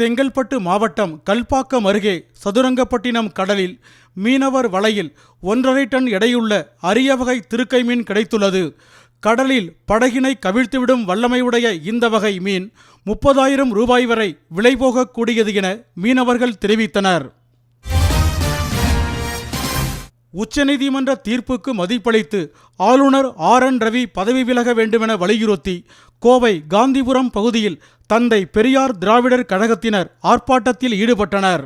செங்கல்பட்டு மாவட்டம் கல்பாக்கம் அருகே சதுரங்கப்பட்டினம் கடலில் மீனவர் வலையில் ஒன்றரை டன் எடையுள்ள அரிய வகை திருக்கை மீன் கிடைத்துள்ளது. கடலில் படகினை கவிழ்த்துவிடும் வல்லமையுடைய இந்த வகை மீன் முப்பதாயிரம் ரூபாய் வரை விலை போகக்கூடியது என மீனவர்கள் தெரிவித்தனர். உச்சநீதிமன்ற தீர்ப்புக்கு மதிப்பளித்து ஆளுநர் ஆர் என் ரவி பதவி விலக வேண்டுமென வலியுறுத்தி கோவை காந்திபுரம் பகுதியில் தந்தை பெரியார் திராவிடர் கழகத்தினர் ஆர்ப்பாட்டத்தில் ஈடுபட்டனர்.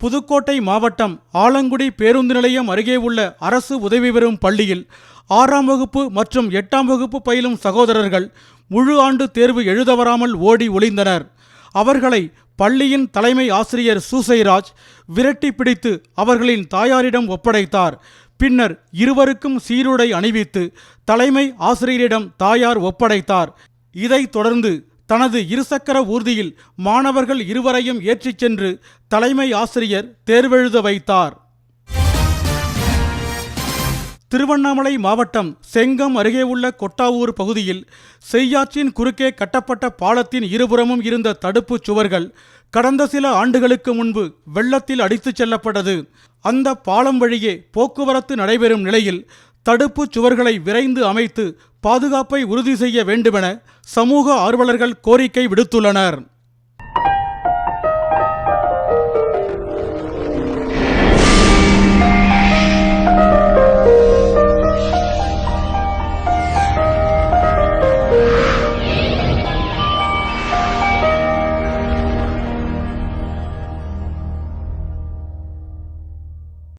புதுக்கோட்டை மாவட்டம் ஆலங்குடி பேருந்து நிலையம் அருகே உள்ள அரசு உதவி பெறும் பள்ளியில் ஆறாம் வகுப்பு மற்றும் எட்டாம் வகுப்பு பயிலும் சகோதரர்கள் முழு ஆண்டு தேர்வு எழுத வராமல் ஓடி ஒளிந்தனர். அவர்களை பள்ளியின் தலைமை ஆசிரியர் சூசைராஜ் விரட்டி பிடித்து அவர்களின் தாயாரிடம் ஒப்படைத்தார். பின்னர் இருவருக்கும் சீருடை அணிவித்து தலைமை ஆசிரியரிடம் தாயார் ஒப்படைத்தார். இதைத் தொடர்ந்து தனது இருசக்கர ஊர்தியில் மாணவர்கள் இருவரையும் ஏற்றிச் சென்று தலைமை ஆசிரியர் தேர்வெழுத வைத்தார். திருவண்ணாமலை மாவட்டம் செங்கம் அருகே உள்ள கொட்டாவூர் பகுதியில் செய்யாற்றின் குறுக்கே கட்டப்பட்ட பாலத்தின் இருபுறமும் இருந்த தடுப்புச் சுவர்கள் கடந்த சில ஆண்டுகளுக்கு முன்பு வெள்ளத்தில் அடித்துச் செல்லப்பட்டது. அந்த பாலம் வழியே போக்குவரத்து நடைபெறும் நிலையில் தடுப்புச் சுவர்களை விரைந்து அமைத்து பாதுகாப்பை உறுதி செய்ய வேண்டுமென சமூக ஆர்வலர்கள் கோரிக்கை விடுத்துள்ளனர்.